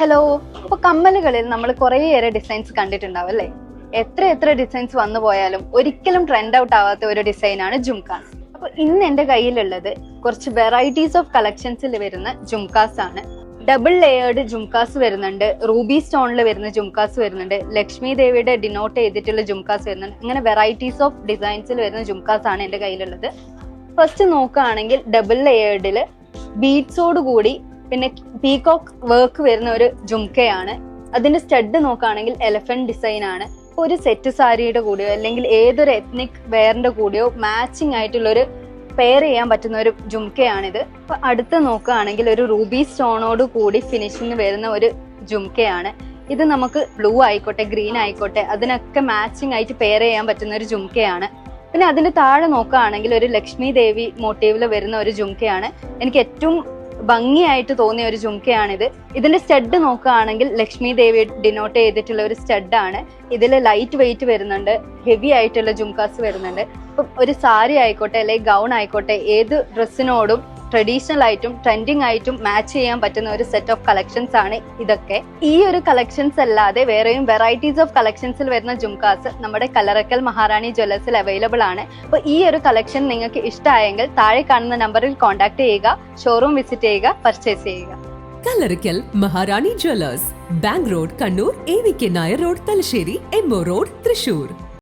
Hello അപ്പൊ കമ്മലുകളിൽ നമ്മൾ കുറേയേറെ ഡിസൈൻസ് കണ്ടിട്ടുണ്ടാവും അല്ലേ? എത്ര എത്ര ഡിസൈൻസ് വന്നു പോയാലും ഒരിക്കലും ട്രെൻഡ് ഔട്ട് ആവാത്ത ഒരു ഡിസൈനാണ് ജുംകാസ് അപ്പൊ ഇന്ന് എന്റെ കയ്യിലുള്ളത് കുറച്ച് വെറൈറ്റീസ് ഓഫ് കളക്ഷൻസിൽ വരുന്ന ജുംകാസ് ആണ്. ഡബിൾ ലെയേർഡ് ജുംകാസ് വരുന്നുണ്ട്. റൂബി സ്റ്റോണിൽ വരുന്ന ജുംകാസ് വരുന്നുണ്ട്. ലക്ഷ്മി ദേവിയുടെ ഡിനോട്ട് ചെയ്തിട്ടുള്ള ജുംകാസ് വരുന്നുണ്ട്. ഇങ്ങനെ വെറൈറ്റീസ് ഓഫ് ഡിസൈൻസിൽ വരുന്ന ജുംകാസ് ആണ് എന്റെ കയ്യിലുള്ളത്. ഫസ്റ്റ് നോക്കുകയാണെങ്കിൽ ഡബിൾ ലെയേർഡിൽ ബീഡ്സോട് കൂടി പിന്നെ പീകോക്ക് വർക്ക് വരുന്ന ഒരു ജുംകയാണ് അതിന്റെ സ്റ്റഡ് നോക്കുകയാണെങ്കിൽ എലഫന്റ് ഡിസൈൻ ആണ്. ഒരു സെറ്റ് സാരിയുടെ കൂടെയോ അല്ലെങ്കിൽ ഏതൊരു എത്നിക് വെയറിന്റെ കൂടെയോ മാച്ചിങ് ആയിട്ടുള്ള ഒരു പെയർ ചെയ്യാൻ പറ്റുന്ന ഒരു ജുംക്കയാണിത്. അപ്പൊ അടുത്ത് നോക്കുകയാണെങ്കിൽ ഒരു റൂബി സ്റ്റോണോട് കൂടി ഫിനിഷിങ് വരുന്ന ഒരു ജുംകയാണ് ഇത് നമുക്ക് ബ്ലൂ ആയിക്കോട്ടെ ഗ്രീൻ ആയിക്കോട്ടെ അതിനൊക്കെ മാച്ചിങ് ആയിട്ട് പെയർ ചെയ്യാൻ പറ്റുന്ന ഒരു ജുംകയാണ് പിന്നെ അതിന്റെ താഴെ നോക്കുകയാണെങ്കിൽ ഒരു ലക്ഷ്മി ദേവി മോട്ടീവിൽ വരുന്ന ഒരു ജുംകയാണ് എനിക്ക് ഏറ്റവും ഭംഗിയായിട്ട് തോന്നിയ ഒരു ജുംക്കയാണിത്. ഇതിന്റെ സ്റ്റഡ് നോക്കുകയാണെങ്കിൽ ലക്ഷ്മി ദേവി ഡിനോട്ട് ചെയ്തിട്ടുള്ള ഒരു സ്റ്റഡാണ് ഇതിൽ ലൈറ്റ് വെയിറ്റ് വരുന്നുണ്ട് ഹെവി ആയിട്ടുള്ള ജുംകാസ് വരുന്നുണ്ട്. ഇപ്പം ഒരു സാരി ആയിക്കോട്ടെ അല്ലെങ്കിൽ ഗൗൺ ആയിക്കോട്ടെ ഏത് ഡ്രസ്സിനോടും ട്രഡീഷണൽ ആയിട്ടും ട്രെൻഡിങ് ആയിട്ടും മാച്ച് ചെയ്യാൻ പറ്റുന്ന ഒരു സെറ്റ് ഓഫ് കളക്ഷൻസ് ആണ് ഇതൊക്കെ. ഈ ഒരു കളക്ഷൻസ് അല്ലാതെ വേറെയും വെറൈറ്റീസ് ഓഫ് കളക്ഷൻസിൽ വരുന്ന ജുംകാസ് നമ്മുടെ കലറക്കൽ മഹാറാണി ജ്വല്ലേഴ്സിൽ അവൈലബിൾ ആണ്. അപ്പോൾ ഈ ഒരു കളക്ഷൻ നിങ്ങൾക്ക് ഇഷ്ടമായെങ്കിൽ താഴെ കാണുന്ന നമ്പറിൽ കോൺടാക്ട് ചെയ്യുക ഷോറൂം വിസിറ്റ് ചെയ്യുക പർച്ചേസ് ചെയ്യുക. Kalarikkal Maharani jewellers bank road Kannur A V K Nair road Thalassery MO road Thrissur.